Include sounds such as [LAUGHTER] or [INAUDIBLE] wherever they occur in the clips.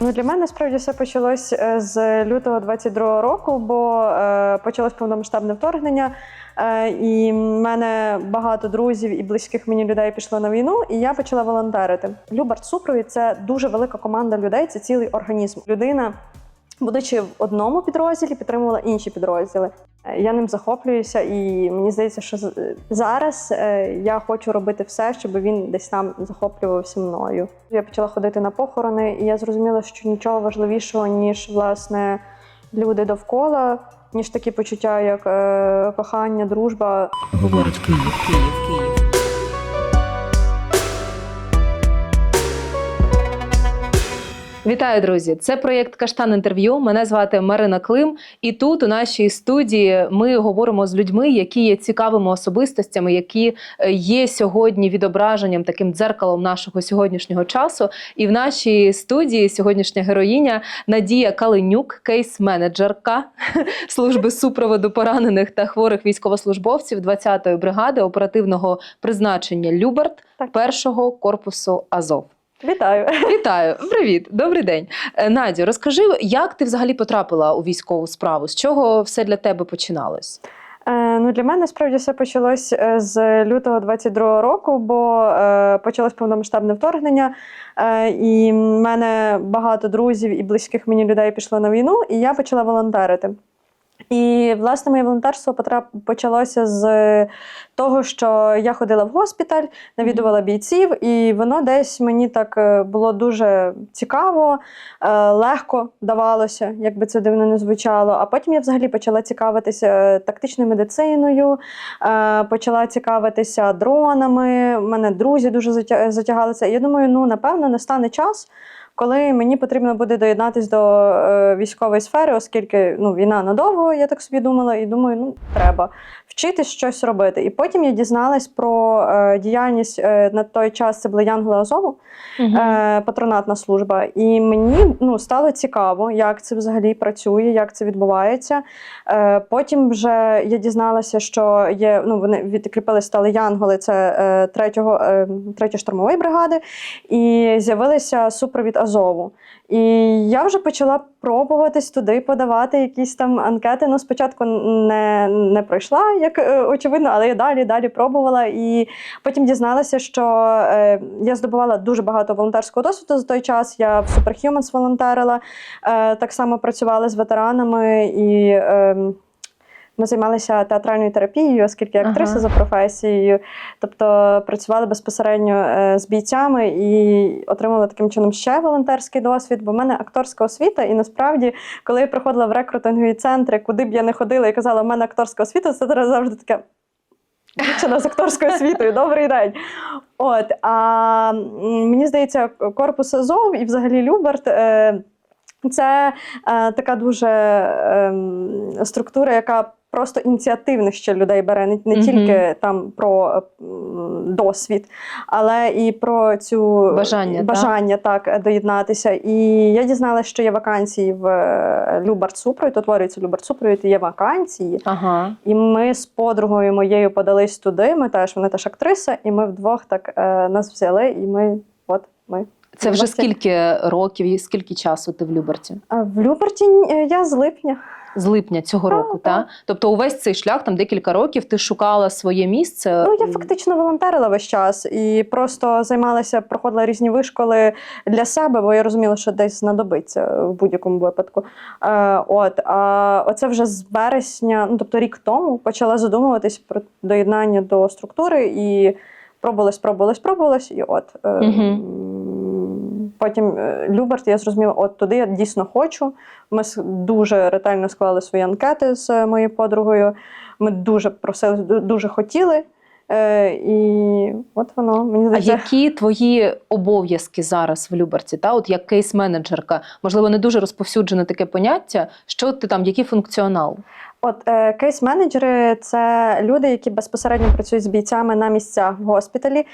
Ну для мене справді все почалось е, з лютого 22-го року, бо е, почалось повномасштабне вторгнення. Е, і в мене багато друзів і близьких мені людей пішло на війну, і я почала волонтерити. Любарт Супровід це дуже велика команда людей, це цілий організм. Людина, будучи в одному підрозділі, підтримувала інші підрозділи. Я ним захоплююся, і мені здається, що з- зараз е, я хочу робити все, щоб він десь там захоплювався мною. Я почала ходити на похорони, і я зрозуміла, що нічого важливішого, ніж власне люди довкола, ніж такі почуття, як е, кохання, дружба. Говорить Київ. Київ, Київ. Вітаю, друзі! Це проєкт Каштан інтерв'ю. Мене звати Марина Клим. І тут, у нашій студії, ми говоримо з людьми, які є цікавими особистостями, які е, є сьогодні відображенням, таким дзеркалом нашого сьогоднішнього часу. І в нашій студії сьогоднішня героїня Надія Калинюк, кейс-менеджерка [LAUGHS] служби супроводу поранених та хворих військовослужбовців 20-ї бригади оперативного призначення Люберт першого корпусу Азов. Вітаю! Вітаю, [LAUGHS] привіт, добрий день. Е, Надю, розкажи, як ти взагалі потрапила у військову справу? З чого все для тебе починалось? Е, ну для мене справді все почалось е, з лютого 22-го року, бо почалось повномасштабне вторгнення, і в мене багато друзів і близьких мені людей пішло на війну, і я почала волонтерити. І власне моє волонтерство почалося з того, що я ходила в госпіталь, навідувала бійців, і воно десь мені так е, було дуже цікаво, е, легко давалося, як би це дивно не звучало. А потім я взагалі почала цікавитися е, тактичною медициною, почала цікавитися дронами. У мене друзі дуже затя- затягали це. І я думаю, ну напевно настане час. Коли мені потрібно буде доєднатися до е, військової сфери, оскільки ну, війна надовго, я так собі думала, і думаю, ну треба вчитись щось робити. І потім я дізналась про е, діяльність е, на той час це були Янголи Азову, е, патронатна служба. І мені ну, стало цікаво, як це взагалі працює, як це відбувається. Е, потім вже я дізналася, що є, ну, вони відкріпили стали Янголи, це е, третього, е, третьої штурмової бригади, і з'явилися супровід Азову. І я вже почала пробуватись туди подавати якісь там анкети. Ну, спочатку не, не пройшла, як е, очевидно, але я далі далі пробувала. І потім дізналася, що е, я здобувала дуже багато волонтерського досвіду за той час. Я в Superhumans волонтерила, е, так само працювала з ветеранами і. Ми займалися театральною терапією, оскільки я актриса Ага. за професією. Тобто працювали безпосередньо е, з бійцями і отримала таким чином ще волонтерський досвід. Бо в мене акторська освіта, і насправді, коли я приходила в рекрутингові центри, куди б я не ходила і казала, в мене акторська освіта, це зараз завжди таке. Дівчина з акторською освітою, добрий день. От, а мені здається, корпус Азов і взагалі Люберт. Е, це е, така дуже е, структура, яка просто ініціативних ще людей бере, не, не Мгм. тільки там про досвід, але і про цю Бажання, бажання так, доєднатися. І я дізналася, що є вакансії в е, Любарт Супровід, утворюється Любарт Супровід, і є вакансії. Ага. І ми з подругою моєю подались туди. Ми теж вона теж актриса, і ми вдвох так е, нас взяли, і ми от ми. Це вже скільки років і скільки часу ти в Люберті? В Люберті е, я з липня. З липня цього Так, року, так. та? Тобто увесь цей шлях, там декілька років, ти шукала своє місце. Ну я фактично волонтерила весь час і просто займалася, проходила різні вишколи для себе, бо я розуміла, що десь знадобиться в будь-якому випадку. Е, от а оце вже з вересня, ну тобто рік тому, почала задумуватись про доєднання до структури і пробувалась, пробувалась, пробувалась, і от. м, Потім е, Люберт, я зрозуміла, от туди я дійсно хочу. Ми дуже ретельно склали свої анкети з моєю подругою. Ми дуже просили, дуже хотіли. Е, і от воно мені А які твої обов'язки зараз в Люберті? Та от як кейс-менеджерка, можливо, не дуже розповсюджене таке поняття. Що ти там, який функціонал? От е, кейс-менеджери це люди, які безпосередньо працюють з бійцями на місцях в госпіталі. Е,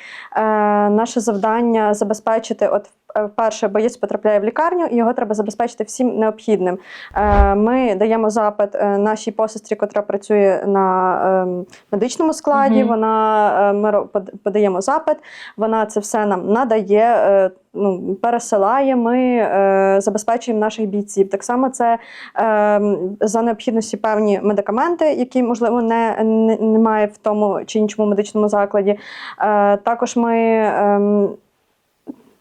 наше завдання забезпечити, от Перше, боєць потрапляє в лікарню, і його треба забезпечити всім необхідним. Е, Ми даємо запит е, нашій посестрі, котра працює на ем, медичному складі. Мгм. Вона е, ми подаємо запит, вона це все нам надає. е, Ну, пересилає, ми е, забезпечуємо наших бійців. Так само це е, за необхідності певні медикаменти, які можливо не, не, немає в тому чи іншому медичному закладі. Е, також ми. ем,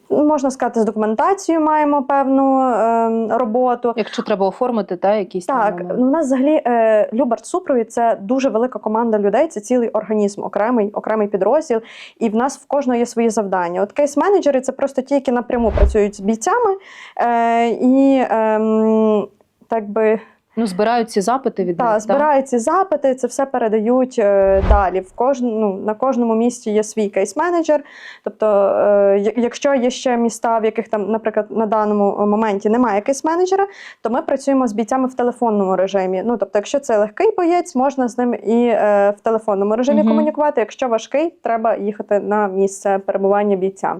Можна сказати, з документацією маємо певну ем, роботу. Якщо треба оформити, та якісь Так, ну у нас взагалі е, Любарт Супровід це дуже велика команда людей, це цілий організм, окремий, окремий підрозділ. І в нас в кожного є свої завдання. От кейс-менеджери це просто ті, які напряму працюють з бійцями. Е, і ем, так би ну збирають ці запити від них, та, та? збирають ці запити, це все передають е, далі. В кожн, ну, на кожному місті є свій кейс-менеджер. Тобто, е, якщо є ще міста, в яких там, наприклад, на даному моменті немає кейс-менеджера, то ми працюємо з бійцями в телефонному режимі. Ну, тобто, якщо це легкий боєць, можна з ним і е, в телефонному режимі Мгм. комунікувати. Якщо важкий, треба їхати на місце перебування бійця.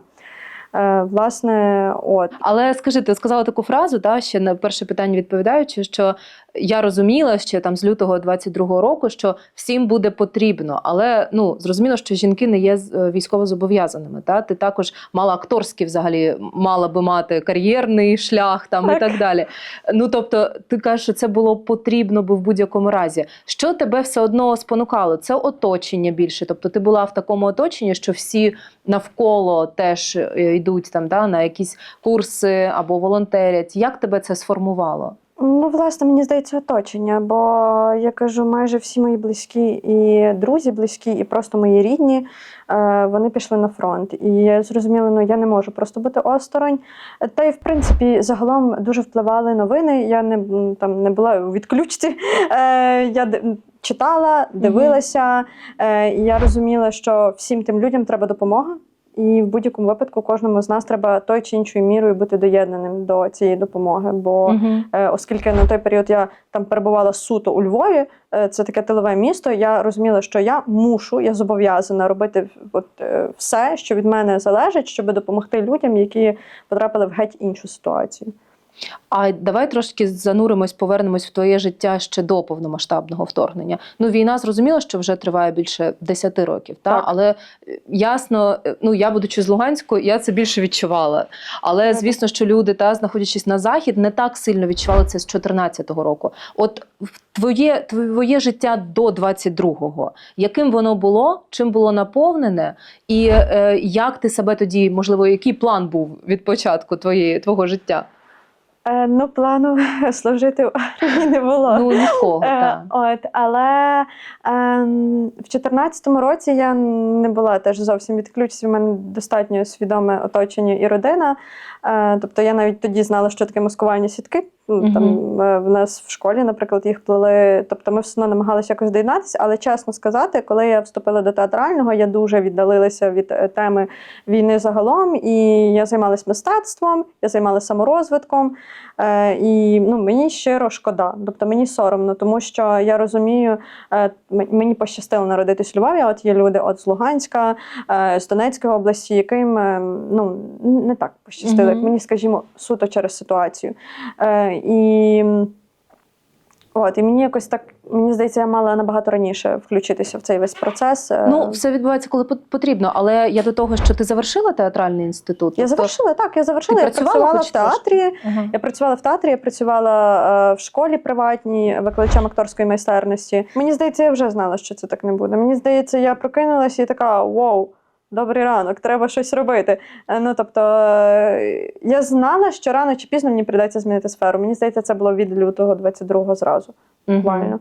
Е, власне, от. Але скажи, ти сказала таку фразу, та ще на перше питання відповідаючи, що я розуміла ще там з лютого 22-го року, що всім буде потрібно, але ну зрозуміло, що жінки не є е, військово зобов'язаними. Та ти також мала акторський взагалі мала би мати кар'єрний шлях там і Так. так далі. Ну тобто, ти кажеш, що це було потрібно би в будь-якому разі. Що тебе все одно спонукало? Це оточення більше. Тобто, ти була в такому оточенні, що всі навколо теж е, йдуть там да, на якісь курси або волонтерять. Як тебе це сформувало? Ну, власне, мені здається, оточення, бо я кажу, майже всі мої близькі і друзі близькі, і просто мої рідні, е, вони пішли на фронт. І я зрозуміла, ну я не можу просто бути осторонь. Та й в принципі, загалом дуже впливали новини. Я не там не була у відключці. Е, я читала, дивилася, е, і я розуміла, що всім тим людям треба допомога. І в будь-якому випадку кожному з нас треба той чи іншою мірою бути доєднаним до цієї допомоги. Бо Мгм. Е, оскільки на той період я там перебувала суто у Львові, е, це таке тилове місто. Я розуміла, що я мушу, я зобов'язана робити от, е, все, що від мене залежить, щоб допомогти людям, які потрапили в геть іншу ситуацію. А давай трошки зануримось, повернемось в твоє життя ще до повномасштабного вторгнення. Ну, війна зрозуміло, що вже триває більше 10 років, та? Так. але е, ясно, е, ну я будучи з Луганську, я це більше відчувала. Але звісно, що люди, та знаходячись на захід, не так сильно відчували це з 14-го року. От твоє твоє життя до 22-го, яким воно було, чим було наповнене, і е, як ти себе тоді, можливо, який план був від початку твоєї твого життя? Е, ну, плану [LAUGHS] служити в армії не було. Ну нікого Е, так. От, але е, в 2014 році я не була теж зовсім відключці. У мене достатньо свідоме оточення і родина. Е, тобто я навіть тоді знала, що таке маскувальні сітки. Ну, Там е, в нас в школі, наприклад, їх плели. Тобто ми все одно намагалися якось доєднатися. Але чесно сказати, коли я вступила до театрального, я дуже віддалилася від е, теми війни загалом. І я займалася мистецтвом, я займалася саморозвитком. Е, і ну, мені щиро шкода. Тобто мені соромно, тому що я розумію, е, мені пощастило народитись у Львові. От є люди от з Луганська, е, з Донецької області, яким е, ну, не так пощастило, як мені, скажімо, суто через ситуацію. Е, і, от, і мені якось так, мені здається, я мала набагато раніше включитися в цей весь процес. Е, Ну, все відбувається, коли потрібно. Але я до того, що ти завершила театральний інститут. я Тобто- завершила, так, я завершила. Ти Я працювала працювала хоч в театрі. Ага. Я працювала в театрі, я працювала е, в школі приватній викладачем акторської майстерності. Мені здається, я вже знала, що це так не буде. Мені здається, я прокинулася і така: вау, добрий ранок, треба щось робити. Е, Ну тобто е, я знала, що рано чи пізно мені прийдеться змінити сферу. Мені здається, це було від лютого 22-го зразу. Буквально.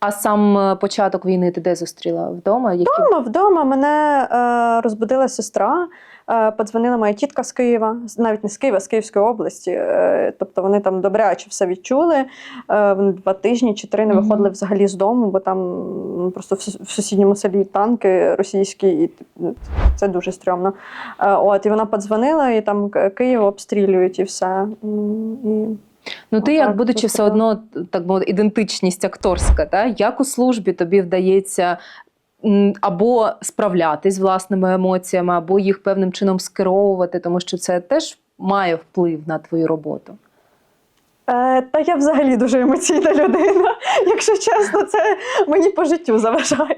А сам е, початок війни ти де зустріла? Вдома? Які... Вдома, вдома мене е, розбудила сестра. Е, подзвонила моя тітка з Києва, навіть не з Києва, з Київської області. Е, тобто вони там добряче все відчули. Е, вони два тижні чи три не виходили взагалі з дому, бо там просто в, сусідньому селі танки російські, і ну, це дуже стрьомно. От, і вона подзвонила, і там Київ обстрілюють і все. І... Ну, ти, як будучи все одно, так мовити, ідентичність акторська, та? як у службі тобі вдається або справлятись з власними емоціями, або їх певним чином скеровувати, тому що це теж має вплив на твою роботу? Е, та я взагалі дуже емоційна людина. [LAUGHS] Якщо чесно, це мені по життю заважає.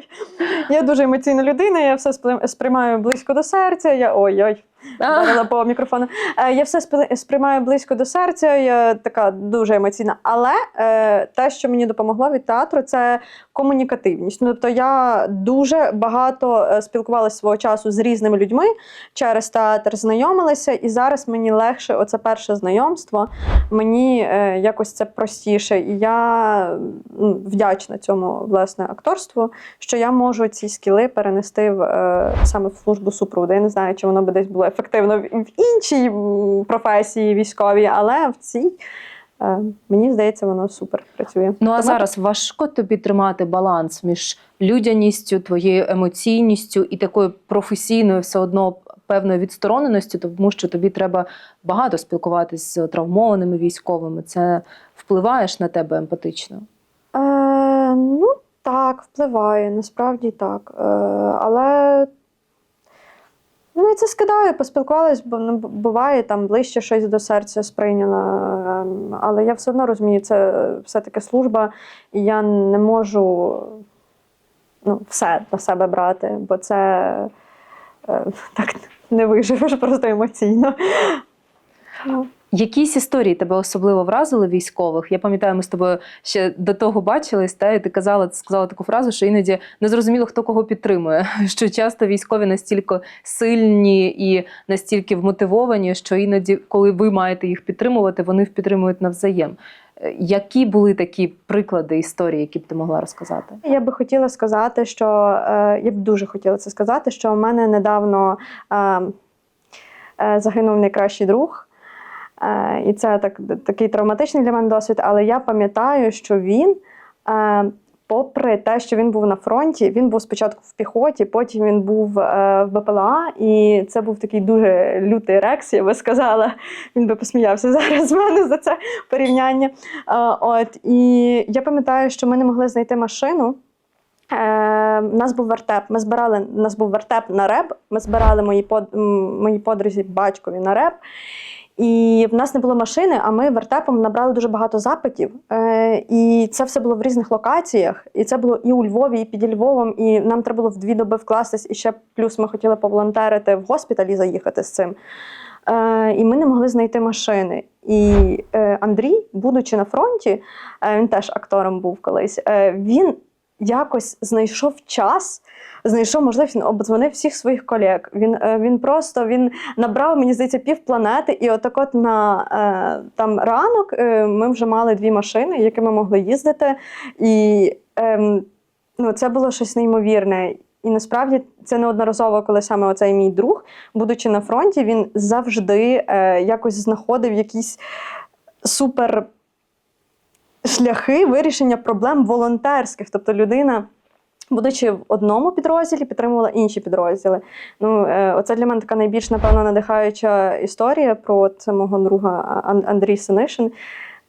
Я дуже емоційна людина, я все сприймаю близько до серця. Я ой-ой, [LAUGHS] вдарила по мікрофону. Е, я все сприймаю близько до серця, я така дуже емоційна. Але е, те, що мені допомогло від театру, це комунікативність. Ну, тобто я дуже багато е, спілкувалася свого часу з різними людьми через театр, знайомилася, і зараз мені легше оце перше знайомство. Мені якось це простіше. І я вдячна цьому власне акторству, що я можу ці скіли перенести в саме в службу супроводу. Я не знаю, чи воно би десь було ефективно в, іншій професії військовій, але в цій. е, Мені здається, воно супер працює. Ну а Тому зараз важко тобі тримати баланс між людяністю, твоєю емоційністю і такою професійною, все одно певною відстороненістю, тому що тобі треба багато спілкуватись з травмованими військовими. Це впливаєш на тебе емпатично. Е, ну, так, впливає, насправді так. Е, але ну, я це скидаю, поспілкувалась, бо ну, буває там ближче щось до серця сприйняла. Ем, але я все одно розумію, це все-таки служба, і я не можу ну, все на себе брати, бо це е, [LAUGHS] так не виживеш просто емоційно. Якісь історії тебе особливо вразили військових? Я пам'ятаю, ми з тобою ще до того бачились, та і ти казала, сказала таку фразу, що іноді не зрозуміло, хто кого підтримує. [LAUGHS] Що часто військові настільки сильні і настільки вмотивовані, що іноді, коли ви маєте їх підтримувати, вони підтримують навзаєм. Е, Які були такі приклади історії, які б ти могла розказати? Я би хотіла сказати, що е, я б дуже хотіла це сказати, що в мене недавно е, е, загинув найкращий друг. Е, і це так, такий травматичний для мене досвід, але я пам'ятаю, що він, е, попри те, що він був на фронті, він був спочатку в піхоті, потім він був е, в БПЛА, і це був такий дуже лютий рекс, я би сказала. Він би посміявся [LAUGHS] зараз з мене за це порівняння. От, і я пам'ятаю, що ми не могли знайти машину. Е, у нас був вертеп. Ми збирали, у нас був вертеп на реп. Ми збирали мої, под, мої подрузі батькові на реп. І в нас не було машини, а ми вертепом набрали дуже багато запитів. Е, і це все було в різних локаціях. І це було і у Львові, і під Львовом. І нам треба було в дві доби вкластись. І ще плюс ми хотіли поволонтерити в госпіталі заїхати з цим. Е, і ми не могли знайти машини. І е, Андрій, будучи на фронті, він теж актором був колись. Він якось знайшов час, знайшов можливість, він обдзвонив всіх своїх колег. Він, е, він просто він набрав, мені здається, пів планети, і отак от на е, там ранок е, ми вже мали дві машини, якими могли їздити. І ем, ну, це було щось неймовірне. І насправді це неодноразово, коли саме оцей мій друг, будучи на фронті, він завжди е, якось знаходив якісь супер шляхи вирішення проблем волонтерських. Тобто людина, будучи в одному підрозділі, підтримувала інші підрозділи. Ну, е, оце для мене така найбільш, напевно, надихаюча історія про це мого друга Андрій Синишин.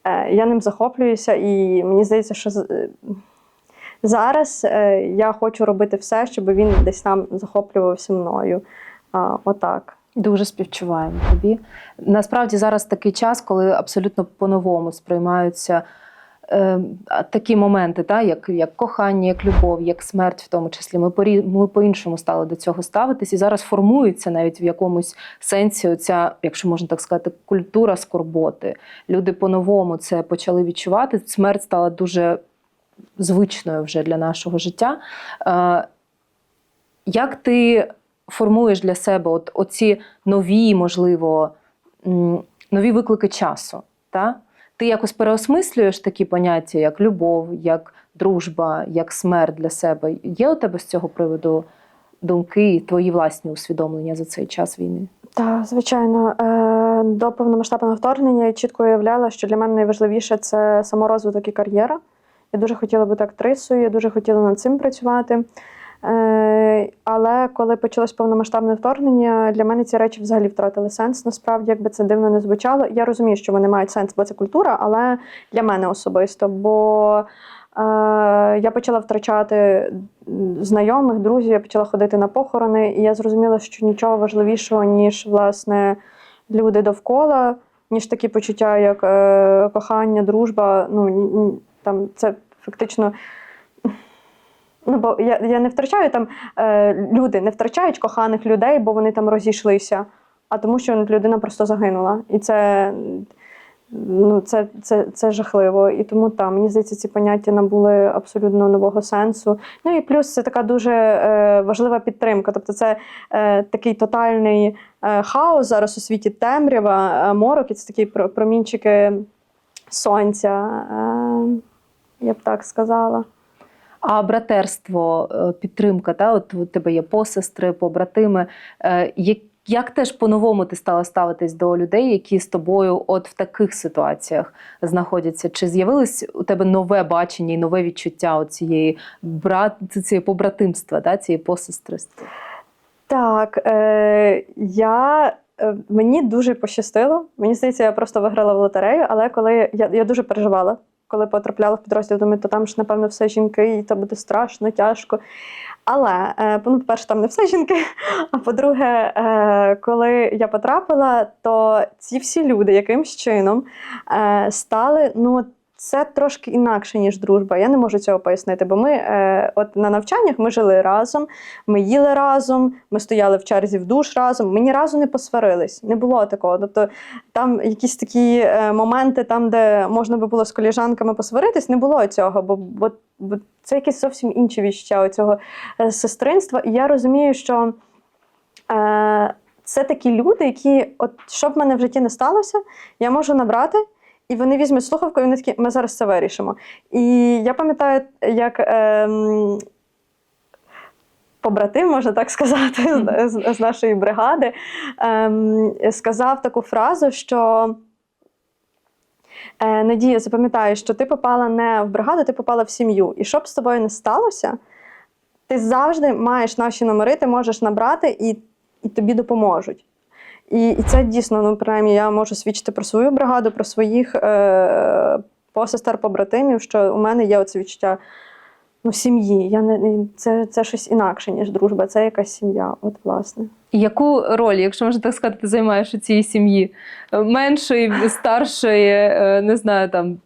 Е, Я ним захоплююся, і мені здається, що е, зараз я хочу робити все, щоб він десь там захоплювався мною. Отак. Дуже співчуваємо тобі. Насправді зараз такий час, коли абсолютно по-новому сприймаються такі моменти, та, як, як кохання, як любов, як смерть, в тому числі. Ми, порі, ми по-іншому стали до цього ставитись, і зараз формується навіть в якомусь сенсі оця, якщо можна так сказати, культура скорботи. Люди по-новому це почали відчувати. Смерть стала дуже звичною вже для нашого життя. Е, як ти формуєш для себе от, оці нові, можливо, нові виклики часу? Та? Ти якось переосмислюєш такі поняття, як любов, як дружба, як смерть для себе. Є у тебе з цього приводу думки твої власні усвідомлення за цей час війни? Так, звичайно, Е, до повномасштабного вторгнення я чітко уявляла, що для мене найважливіше це саморозвиток і кар'єра. Я дуже хотіла бути актрисою, я дуже хотіла над цим працювати. Е, Але коли почалось повномасштабне вторгнення, для мене ці речі взагалі втратили сенс. Насправді, якби це дивно не звучало. Я розумію, що вони мають сенс, бо це культура, але для мене особисто. Бо е, я почала втрачати знайомих, друзів, я почала ходити на похорони, і я зрозуміла, що нічого важливішого, ніж власне люди довкола, ніж такі почуття, як е, кохання, дружба. Ну, там це фактично. Ну, бо я, я не втрачаю там е, люди не втрачають коханих людей, бо вони там розійшлися, а тому, що людина просто загинула. І це, ну, це, це, це жахливо. І тому там, мені здається, ці поняття набули абсолютно нового сенсу. Ну і плюс це така дуже е, важлива підтримка. Тобто, це е, такий тотальний е, хаос зараз у світі темрява, е, морок, і це такі про- промінчики сонця. Е, я б так сказала. А братерство, е, підтримка, та от у тебе є посестри, побратими. Е, як- теж по-новому ти стала ставитись до людей, які з тобою от в таких ситуаціях знаходяться? Чи з'явилось у тебе нове бачення і нове відчуття цієї брат, цієї побратимства, да, цієї посестрства? Так, е, я, е, мені дуже пощастило. Мені здається, я просто виграла в лотерею, але коли я, я дуже переживала, коли потрапляла в підрозділ, думаю, то там ж, напевно, все жінки, і то буде страшно, тяжко. Але, е, ну, по-перше, там не все жінки. А по-друге, е, коли я потрапила, то ці всі люди якимсь чином е, стали, ну, це трошки інакше, ніж дружба. Я не можу цього пояснити, бо ми е, от на навчаннях ми жили разом, ми їли разом, ми стояли в черзі в душ разом. Ми ні разу не посварились. Не було такого. Тобто там якісь такі е, моменти, там, де можна би було з коліжанками посваритись, не було цього, бо, бо, бо це якесь зовсім інше відчуття цього сестринства. І я розумію, що. Е, це такі люди, які, от в мене в житті не сталося, я можу набрати, і вони візьмуть слухавку, і вони такі, ми зараз це вирішимо. І я пам'ятаю, як ем, побратим, можна так сказати, з, з, з нашої бригади, ем, сказав таку фразу, що. Е, Надія, запам'ятай, що ти попала не в бригаду, ти попала в сім'ю. І що б з тобою не сталося, ти завжди маєш наші номери, ти можеш набрати і, і тобі допоможуть. І, і це дійсно, ну, принаймні, я можу свідчити про свою бригаду, про своїх е, посестер, побратимів, що у мене є оце відчуття ну, сім'ї. Я не, це, це щось інакше, ніж дружба, це якась сім'я. От, власне. Яку роль, якщо можна так сказати, ти займаєш у цій сім'ї? Меншої, старшої, е, не знаю, там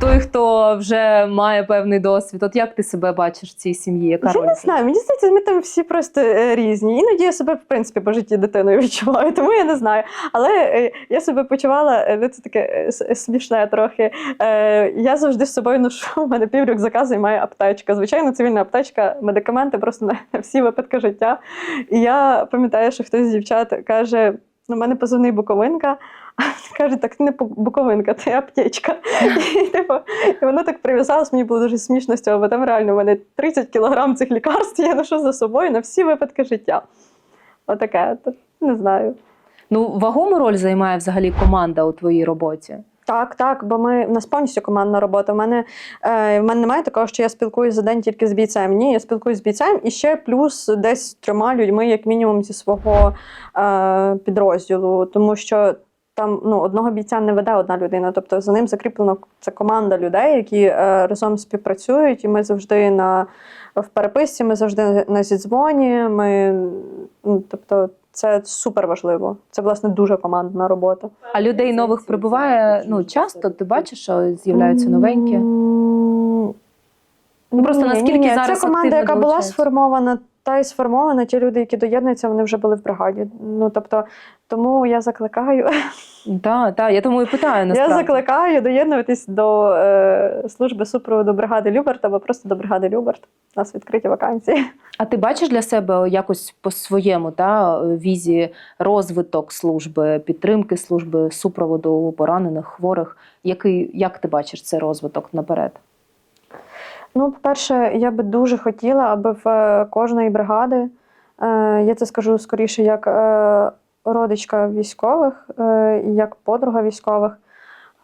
той, хто вже має певний досвід. От як ти себе бачиш в цій сім'ї? Яка Я роль? не знаю, мені здається, ми там всі просто е, різні. Іноді я себе, в принципі, по житті дитиною [LAUGHS] відчуваю, тому я не знаю. Але е, я себе почувала, ну, це таке смішне трохи. Я завжди з собою ношу, у мене пів рюкзака займає аптечка. Звичайно, цивільна аптечка, медикаменти просто на всі випадки життя. І я пам'ятаю, що хтось з дівчат каже: ну, у мене позивний Буковинка. А каже, так ти не Бу- Буковинка, це аптечка. І, типу, і воно так прив'язалось, мені було дуже смішно з цього, бо там реально в мене 30 кілограм цих лікарств я ношу за собою на всі випадки життя. Отаке, не знаю. Ну, вагому роль займає взагалі команда у твоїй роботі. Так, так, бо ми в нас повністю командна робота. У мене, е, в мене немає такого, що я спілкуюся за день тільки з бійцем. Ні, я спілкуюся з бійцем і ще плюс десь трьома людьми, як мінімум, зі свого е, підрозділу. Тому що там ну, одного бійця не веде одна людина. Тобто за ним закріплено це команда людей, які е, разом співпрацюють, і ми завжди на в переписці, ми завжди на зідзвоні. Ми, ну, тобто, це супер важливо. Це власне дуже командна робота. А людей нових прибуває ну часто. Ти бачиш, що з'являються новенькі. Ну, просто ні, наскільки ні, ні. зараз Це команда, яка була сформована, та й сформована. Ті люди, які доєднуються, вони вже були в бригаді. Ну тобто, тому я закликаю. Так, так, я тому і питаю Я насправді. закликаю доєднуватись до е, служби супроводу бригади Люберт або просто до бригади Люберт. У нас відкриті вакансії. А ти бачиш для себе якось по-своєму та, візі розвиток служби, підтримки служби, супроводу поранених, хворих? Який, як ти бачиш цей розвиток наперед? Ну, по-перше, я би дуже хотіла, аби в е, кожної бригади, е, я це скажу скоріше, як е, родичка військових як подруга військових.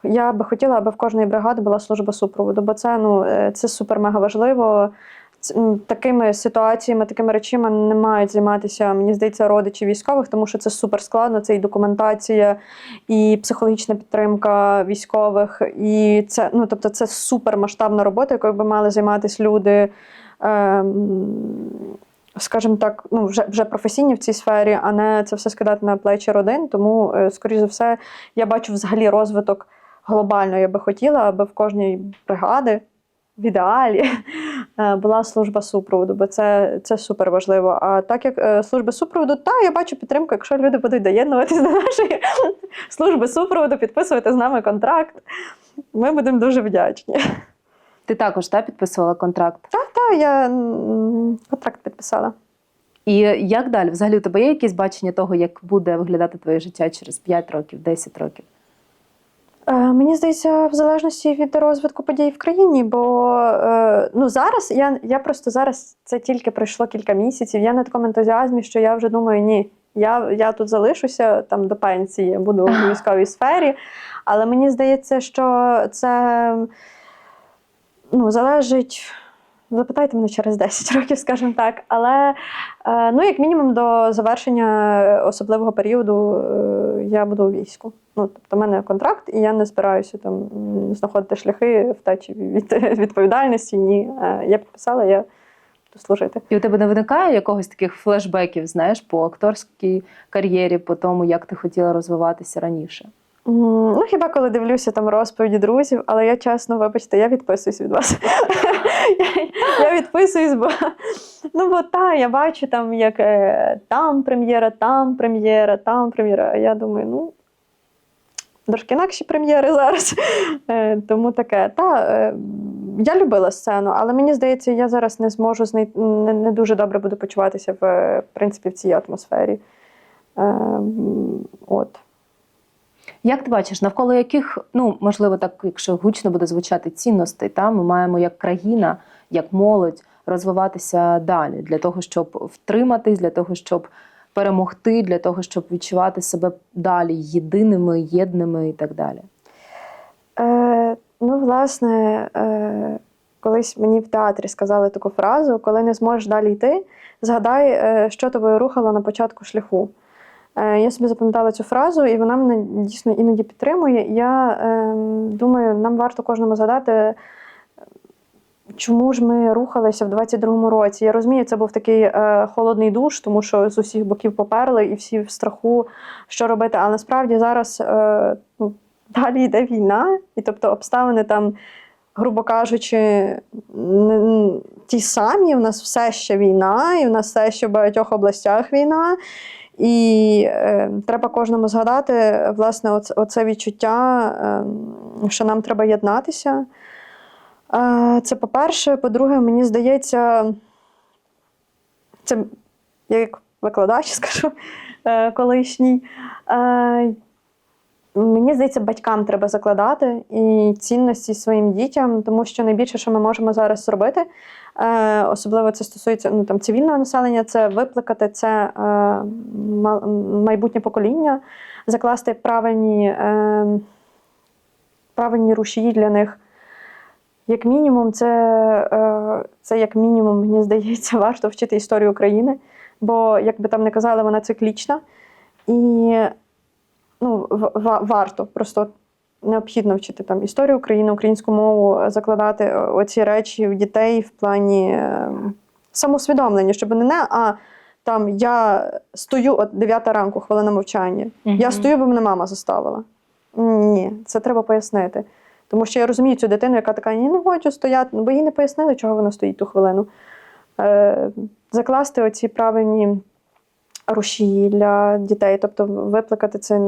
Я би хотіла, аби в кожної бригади була служба супроводу, бо це ну це супер мега важливо. Такими ситуаціями, такими речами не мають займатися, мені здається, родичі військових, тому що це супер складно. Це і документація, і психологічна підтримка військових. І це ну тобто, це супер масштабна робота, якою би мали займатися люди. Ем, скажімо так, ну, вже, вже професійні в цій сфері, а не це все скидати на плечі родин. Тому, е, скоріш за все, я бачу взагалі розвиток глобально. Я би хотіла, аби в кожній бригади. В ідеалі [LAUGHS] е, була служба супроводу, бо це, це супер важливо. А так як е, служби супроводу, та я бачу підтримку, якщо люди будуть доєднуватися до нашої [LAUGHS] служби супроводу, підписувати з нами контракт. Ми будемо дуже вдячні. Ти також та, підписувала контракт. Та я контракт підписала. І як далі? Взагалі у тебе є якесь бачення того, як буде виглядати твоє життя через 5 років, 10 років? Е, Мені здається, в залежності від розвитку подій в країні, бо е, ну зараз я, я просто зараз це тільки пройшло кілька місяців. Я на такому ентузіазмі, що я вже думаю, ні, я, я тут залишуся там до пенсії, буду в військовій сфері. Але мені здається, що це ну, залежить. Запитайте мене через 10 років, скажімо так. Але е, ну, як мінімум до завершення особливого періоду е, я буду у війську. Ну, тобто, в мене контракт, і я не збираюся там знаходити шляхи втечі від відповідальності. Ні. Е, Я підписала, я буду служити. І у тебе не виникає якогось таких флешбеків, знаєш, по акторській кар'єрі, по тому, як ти хотіла розвиватися раніше? Ну, хіба коли дивлюся там розповіді друзів, але я чесно, вибачте, я відписуюсь від вас. [LAUGHS] Я- відписуюсь, бо ну бо та, я бачу там, як е, там прем'єра, там прем'єра, там прем'єра. А я думаю, ну. Трошки інакші прем'єри зараз. Е, Тому таке. Та, е, я любила сцену, але мені здається, я зараз не зможу знайти, не, дуже добре буду почуватися в, принципі, в цій атмосфері. От. Як ти бачиш, навколо яких, ну можливо, так, якщо гучно буде звучати цінностей, та ми маємо як країна, як молодь розвиватися далі для того, щоб втриматись, для того, щоб перемогти, для того, щоб відчувати себе далі єдиними, єдними і так далі. Е, ну, власне, е, колись мені в театрі сказали таку фразу: коли не зможеш далі йти, згадай, е, що тобою рухало на початку шляху. Е, я собі запам'ятала цю фразу, і вона мене дійсно іноді підтримує. Я е, думаю, нам варто кожному згадати. Чому ж ми рухалися в 22-му році? Я розумію, це був такий е, холодний душ, тому що з усіх боків поперли і всі в страху, що робити. Але насправді зараз е, ну, далі йде війна, і тобто обставини там, грубо кажучи, н- н- ті самі. У нас все ще війна, і у нас все ще в багатьох областях війна. І е, треба кожному згадати власне оце, оце відчуття, е, що нам треба єднатися. Е, Це по-перше. По-друге, мені здається, це я як викладач [LAUGHS] скажу е, колишній. Е, Мені здається, батькам треба закладати і цінності своїм дітям, тому що найбільше, що ми можемо зараз зробити, е, особливо це стосується ну, там, цивільного населення, це викликати це е, майбутнє покоління, закласти правильні, е, правильні рушії для них. Як мінімум, це, це як мінімум, мені здається, [LAUGHS] варто вчити історію України, бо, як би там не казали, вона циклічна. І ну, в- варто просто необхідно вчити там історію України, українську мову, закладати е, оці речі в дітей в плані е, самоусвідомлення, щоб не не, а там я стою от 9 ранку, хвилина мовчання. Я стою, бо мене мама заставила. Ні, це треба пояснити. Тому що я розумію цю дитину, яка така, ні, не хочу стояти, ну, бо їй не пояснили, чого вона стоїть ту хвилину. Е, закласти оці правильні рушії для дітей, тобто викликати це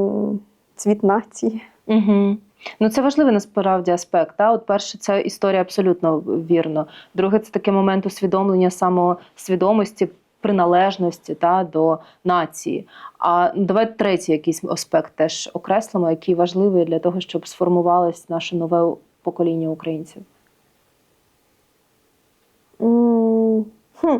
цвіт нації. Угу. Ну, це важливий насправді аспект. Та? От перше, це історія абсолютно вірно. Друге, це такий момент усвідомлення самосвідомості, приналежності та, до нації. А ну, давай третій якийсь аспект теж окреслимо, який важливий для того, щоб сформувалось наше нове покоління українців. М, Хм.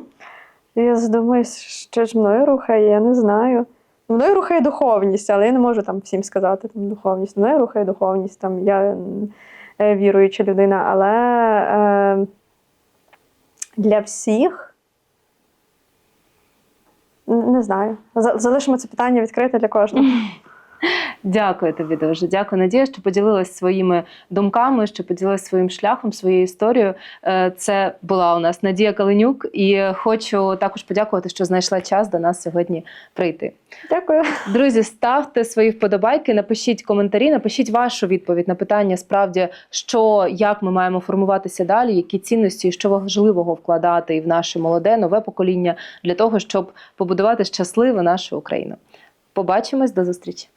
Я задумаюсь, що ж мною рухає, я не знаю. Мною рухає духовність, але я не можу там всім сказати там, духовність. Мною рухає духовність, там, я е, віруюча людина, але е, для всіх. Не знаю. Залишимо це питання відкрите для кожного. [LAUGHS] Дякую тобі дуже. Дякую, Надія, що поділилась своїми думками, що поділилась своїм шляхом, своєю історією. Е, Це була у нас Надія Каленюк, і хочу також подякувати, що знайшла час до нас сьогодні прийти. Дякую. Друзі, ставте свої вподобайки, напишіть коментарі, напишіть вашу відповідь на питання, справді, що як ми маємо формуватися далі, які цінності що важливого вкладати і в наше молоде нове покоління для того, щоб побудувати щасливу нашу Україну. Побачимось до зустрічі.